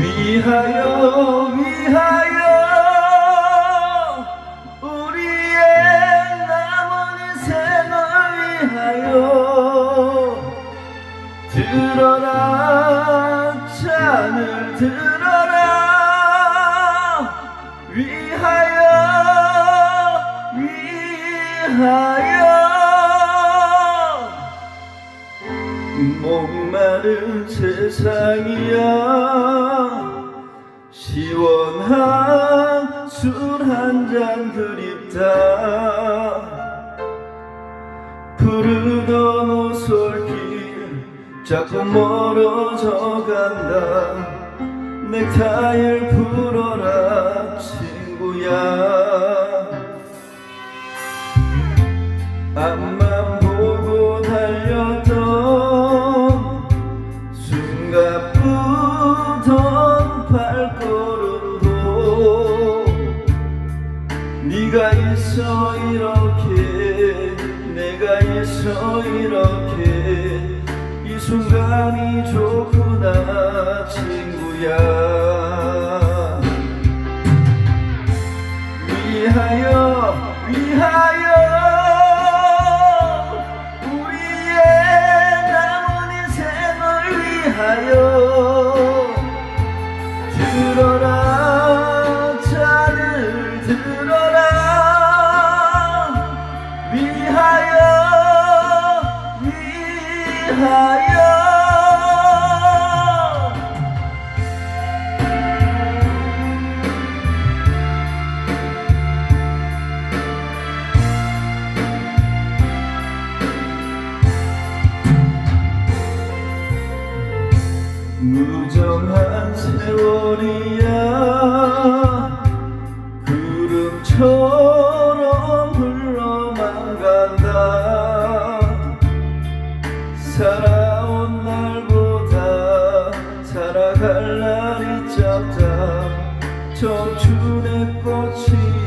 위하여 위하여 우리의 남은 인생을 위하여 들어라 잔을 들어라 위하여 위하여 목마른 세상이야 자꾸 멀어져 간다. 넥타이를 풀어라 친구야. 앞만 보고 달렸던 숨가쁘던 발걸음도 네가 있어 이렇게 내가 있어 이렇게. 이 순간이 좋구나 친구야 무정한 세월이야. 구름처럼 흘러만 간다. 살아온 날보다 살아갈 날이 짧다. 청춘의 꽃이